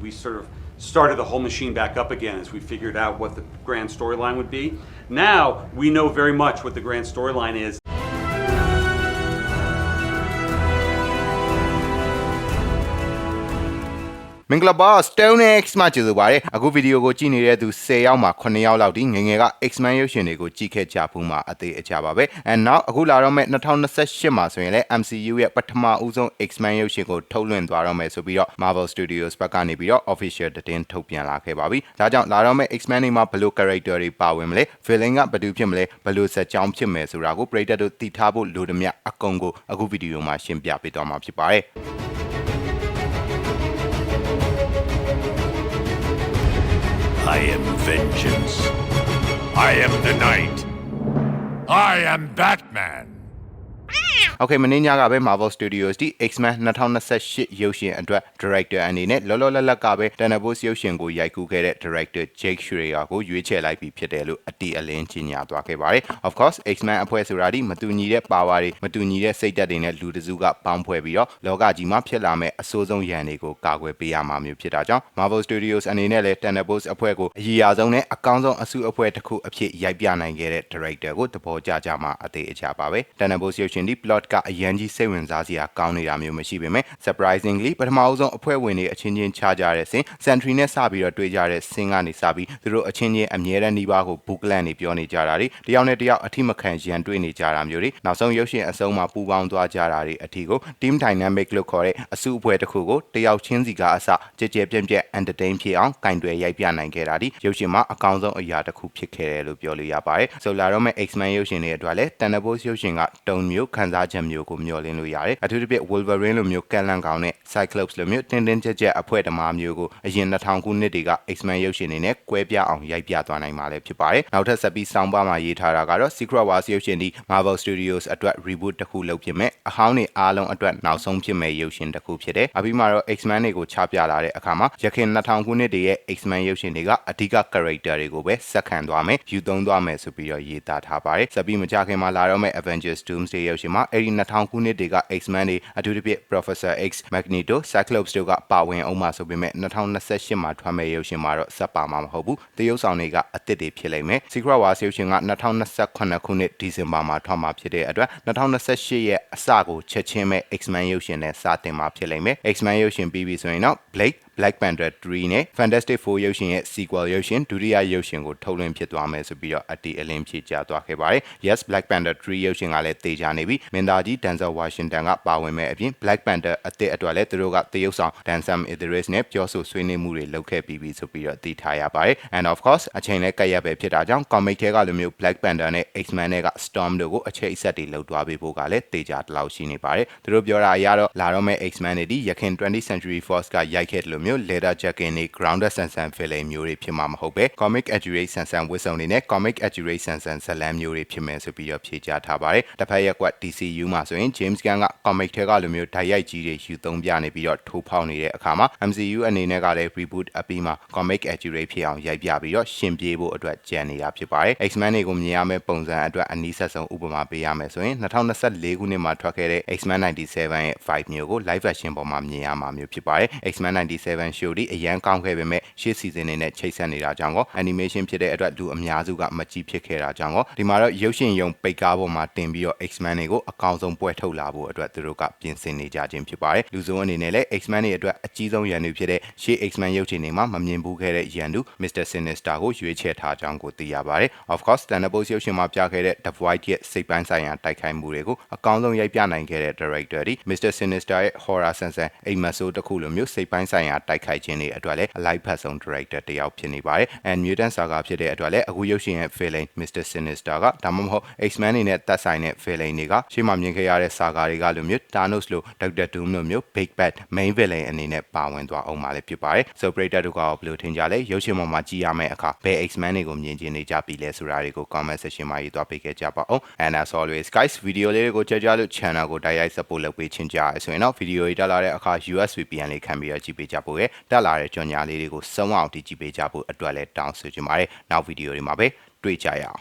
we sort of started the whole machine back up again as we figured out what the grand storyline would be. Now we know very much what the grand storyline is. မင်္ဂလာပါ Stone X မှာကြိုဆိုပါရစေအခုဗီဒီယိုကိုကြည့်နေတဲ့သူ10ယောက်မှာ9ယောက်လောက်ဒီငယ်ငယ်က X-Men ရုပ်ရှင်တွေကိုကြည့်ခဲ့ကြဘူးမှာအသေးအချပါပဲ and now အခုလာတော့မဲ့2028မှာဆိုရင်လည်း MCU ရဲ့ပထမဦးဆုံး X-Men ရုပ်ရှင်ကိုထုတ်လွှင့်သွားတော့မယ်ဆိုပြီးတော့ Marvel Studios ဘက်ကနေပြီးတော့ official သတင်းထုတ်ပြန်လာခဲ့ပါပြီဒါကြောင့်လာတော့မဲ့ X-Men တွေမှာဘယ်လို character တွေပါဝင်မလဲ villain ကဘယ်သူဖြစ်မလဲဘယ်လိုဇာတ်ကြောင်းဖြစ်မယ်ဆိုတာကိုပရိသတ်တို့သိထားဖို့လိုသမျှအကုန်ကိုအခုဗီဒီယိုမှာရှင်းပြပေးသွားမှာဖြစ်ပါတယ် am vengeance. I am the night. I am Batman. Okay မင်းညကပဲ Marvel Studios ဒီ X-Men 2028ရုပ်ရှင်အတွက် director အနေနဲ့လောလောလတ်လတ်ကပဲ Thunderbolts ရုပ်ရှင်ကိုရိုက်ကူးခဲ့တဲ့ director Jake Schreier ကိုရွေးချယ်လိုက်ပြီးဖြစ်တယ်လို့အတီအလင်းကြီးညာသွားခဲ့ပါတယ်။ Of course X-Men အဖွဲ့ဆိုတာဒီမတူညီတဲ့ power တွေမတူညီတဲ့စိတ်ဓာတ်တွေနဲ့လူတစုကပေါင်းဖွဲ့ပြီးတော့လောကကြီးမှာဖြစ်လာမဲ့အဆိုးဆုံးရန်တွေကိုကာကွယ်ပေးရမှာမျိုးဖြစ်တာကြောင့် Marvel Studios အနေနဲ့လည်း Thunderbolts အဖွဲ့ကိုအကြီးအဆုံးနဲ့အကောင်းဆုံးအစုအဖွဲ့တစ်ခုအဖြစ်ရိုက်ပြနိုင်ခဲ့တဲ့ director ကိုသဘောကျကြမှာအသေးအချာပါပဲ။ Thunderbolts ရုပ်ရှင်ဒီ plot ကအရန်ကြီးစိတ်ဝင်စားစရာကောင်းနေတာမျိုးမရှိပေမဲ့ surprisingly ပထမအဆုံးအဖွဲ့ဝင်တွေအချင်းချင်းခြားကြတဲ့ဆင် Sentry နဲ့စပြီးတော့တွေ့ကြတဲ့ဆင်းကနေစပြီးသူတို့အချင်းချင်းအမြဲတမ်းနှီးပါးကို book land နေပြောနေကြတာတွေတယောက်နဲ့တယောက်အထိမခံရန်တွေ့နေကြတာမျိုးတွေနောက်ဆုံးရုပ်ရှင်အဆုံးမှာပူပေါင်းသွားကြတာတွေအထီကို team dynamic လို့ခေါ်တဲ့အစုအဖွဲ့တစ်ခုကိုတယောက်ချင်းစီကအစကြဲကြဲပြန့်ပြန့် entertain ဖြစ်အောင်ကင်တွယ်ရိုက်ပြနိုင်ခဲ့တာဒီရုပ်ရှင်မှာအကောင်းဆုံးအရာတစ်ခုဖြစ်ခဲ့တယ်လို့ပြောလို့ရပါတယ်ဆိုလာတော့မဲ့ X-Men ရုပ်ရှင်တွေအတွက်လည်း Thunderbolts ရုပ်ရှင်ကတုံမျိုးခန်းစားချက်မျိုးကိုမျှော်လင့်လို့ရတယ်အထူးသဖြင့် Wolverine လိုမျိုးကက်လန်ကောင်နဲ့ Cyclops လိုမျိုးတင်းတင်းကြပ်ကြပ်အဖွဲ့ဓမ္မမျိုးကိုအရင်2000ခုနှစ်တွေက X-Men ရုပ်ရှင်တွေနဲ့ကွဲပြားအောင်ရိုက်ပြသွားနိုင်မှာလည်းဖြစ်ပါတယ်နောက်ထပ်ဆက်ပြီးစောင်းပါမှာရေးထားတာကတော့ Secret Wars ရုပ်ရှင်ဒီ Marvel Studios အတွက် reboot တစ်ခုလုပ်ဖြစ်မဲ့အဟောင်းတွေအားလုံးအတွက်နောက်ဆုံးဖြစ်မဲ့ရုပ်ရှင်တစ်ခုဖြစ်တယ်အပြီးမှာတော့ X-Men တွေကိုချပြလာတဲ့အခါမှာရခင်2000ခုနှစ်တည်းရဲ့ X-Men ရုပ်ရှင်တွေကအဓိက character တွေကိုပဲစက်ခံသွားမယ်ယူသုံးသွားမယ်ဆိုပြီးတော့ရေးသားထားပါတယ်ဆက်ပြီးမကြခင်မှာလာတော့မဲ့ Avengers Doomsday ရုပ်ရှင်မှာအဲ့ဒီ2000ခုနှစ်တွေက X-Men တွေအထူးသဖြင့် Professor X Magneto Cyclops တို့ကပါဝင်အောင်မှာဆိုပေမဲ့2028မှာထွက်မဲ့ရုပ်ရှင်မှာတော့စက်ပါမှာမဟုတ်ဘူးတရုပ်ဆောင်တွေကအစ်စ်တွေဖြစ်လိမ့်မယ် Secret Wars ရုပ်ရှင်က2028ခုနှစ်ဒီဇင်ဘာမှာထွက်မှာဖြစ်တဲ့အတွက်2028ရဲ့အစကိုချက်ချင်းမဲ့ X-Men ရုပ်ရှင်နဲ့စတင်မှာဖြစ်လိမ့်မယ် X-Men ရုပ်ရှင်ပြီးပြီဆိုရင်တော့ Blade Black Panther 3နဲ့ Fantastic Four ရုပ်ရှင်ရဲ့ sequel ရုပ်ရှင်ဒုတိယရုပ်ရှင်ကိုထုတ်လွှင့်ဖြစ်သွားမယ်ဆိုပြီးတော့အတီအလင်းဖြေကြားသွားခဲ့ပါတယ်။ Yes Black Panther 3ရုပ်ရှင်ကလည်းတေချာနေပြီ။မင်းသားကြီး Denzel Washington ကပါဝင်မဲ့အပြင် Black Panther အသစ်အတွက်လည်းသူတို့ကတရုပ်ဆောင် Dan Sam Idris နဲ့ပြောဆိုဆွေးနွေးမှုတွေလုပ်ခဲ့ပြီးပြီဆိုပြီးတော့သိထားရပါတယ်။ And of course အချိန်လည်းကပ်ရက်ပဲဖြစ်တာကြောင့် comic ထဲကလိုမျိုး Black Panther နဲ့ X-Men တွေက Storm တို့ကိုအခြေအဆက်တွေလုပ်သွားပေးဖို့ကလည်းတေချာတလောက်ရှိနေပါတယ်။သူတို့ပြောတာအရတော့လာတော့မဲ့ X-Men တွေဒီရခင် 20th Century Fox ကရိုက်ခဲ့တယ်လို့မျိုး leather jacket နေ grounded ဆန်ဆန် feeling မျိုးတွေဖြစ်မှာမဟုတ်ပဲ comic accurate ဆန်ဆန်ဝစ်စုံတွေနဲ့ comic accurate ဆန်ဆန်ဇလန်းမျိုးတွေဖြစ်မယ်ဆိုပြီးတော့ဖြေကြားထားပါတယ်။တစ်ဖက်ရက်ကွက် DCU မှာဆိုရင် James Gunn က comic ထဲကလိုမျိုးဓာတ်ရိုက်ကြီးတွေယူသုံးပြနေပြီးတော့ထိုးဖောက်နေတဲ့အခါမှာ MCU အနေနဲ့ကလည်း reboot အပြီးမှာ comic accurate ဖြစ်အောင်ရိုက်ပြပြီးတော့ရှင်ပြေးဖို့အတွက်ကြံနေတာဖြစ်ပါတယ်။ X-Men တွေကိုမြင်ရမယ့်ပုံစံအတွက်အနည်းဆက်ဆုံးဥပမာပေးရမယ်ဆိုရင်2024ခုနှစ်မှာထွက်ခဲ့တဲ့ X-Men 97ရဲ့ vibe မျိုးကို live version ပေါ်မှာမြင်ရမှာမျိုးဖြစ်ပါတယ်။ X-Men 97 show ဒီအရန်ကောင်းခဲ့ပေမဲ့ရှေ့ season တွေနဲ့ချိတ်ဆက်နေတာကြောင့်ကော animation ဖြစ်တဲ့အတွက်လူအများစုကမကြည့်ဖြစ်ခဲ့တာကြောင့်ကောဒီမှာတော့ရုပ်ရှင်ရုံပိတ်ကားပေါ်မှာတင်ပြီးတော့ X-Men တွေကိုအကောင်းဆုံးပွဲထုတ်လာဖို့အတွက်သူတို့ကပြင်ဆင်နေကြခြင်းဖြစ်ပါတယ်လူစုံအနေနဲ့လည်း X-Men တွေအတွက်အကြီးဆုံးရန်သူဖြစ်တဲ့ရှေ့ X-Men ရုပ်ရှင်တွေမှာမမြင်ဘူးခဲ့တဲ့ရန်သူ Mr. Sinister ကိုရွေးချယ်ထားကြောင်းကိုသိရပါတယ် of course Thunderbolts ရုပ်ရှင်မှာပြခဲ့တဲ့ The Void ရဲ့စိတ်ပိုင်းဆိုင်ရာတိုက်ခိုက်မှုတွေကိုအကောင်းဆုံးရိုက်ပြနိုင်ခဲ့တဲ့ director ဒီ Mr. Sinister ရဲ့ horror ဆန်ဆန်အိမ်မဆိုးတစ်ခုလိုမျိုးစိတ်ပိုင်းဆိုင်ရာတိုက်ခိုက်ခြင်းတွေအတွက်လည်းအလိုက်ဖတ်ဆုံး director တယောက်ဖြစ်နေပါတယ် and mutant saga ဖြစ်တဲ့အတွက်လည်းအခုရုပ်ရှင်ရဲ့ villain Mr. Sinister ကဒါမှမဟုတ် X-Men တွေနဲ့သက်ဆိုင်တဲ့ villain တွေကရှေ့မှာမြင်ခဲ့ရတဲ့ saga တွေကလိုမျိုး Thanos လို Doctor Doom လိုမျိုး Big Bad main villain အနေနဲ့ပါဝင်သွားအောင်ပါလေဖြစ်ပါတယ် so ပရိသတ်တို့ကဘယ်လိုထင်ကြလဲရုပ်ရှင်ပေါ်မှာကြည့်ရမယ့်အခါဘယ် X-Men တွေကိုမြင်ချင်နေကြပြီလဲဆိုတာတွေကို comment section မှာရေးသွားပေးခဲ့ကြပါဦး and as always guys video လေးတွေကိုကြည့်ကြလို့ channel ကိုတိုက်ရိုက် support လုပ်ပေးချင်ကြရဆိုရင်တော့ video တွေတက်လာတဲ့အခါ US VPN လေးခံပြီးတော့ကြည့်ပေးကြဖို့ရတက်လာတဲ့ကြော်ညာလေးတွေကိုစုံအောင်ကြည့်ပေးကြဖို့အတွက်လည်းတောင်းဆိုချင်ပါတယ်နောက် video တွေမှာပဲတွေ့ကြရအောင်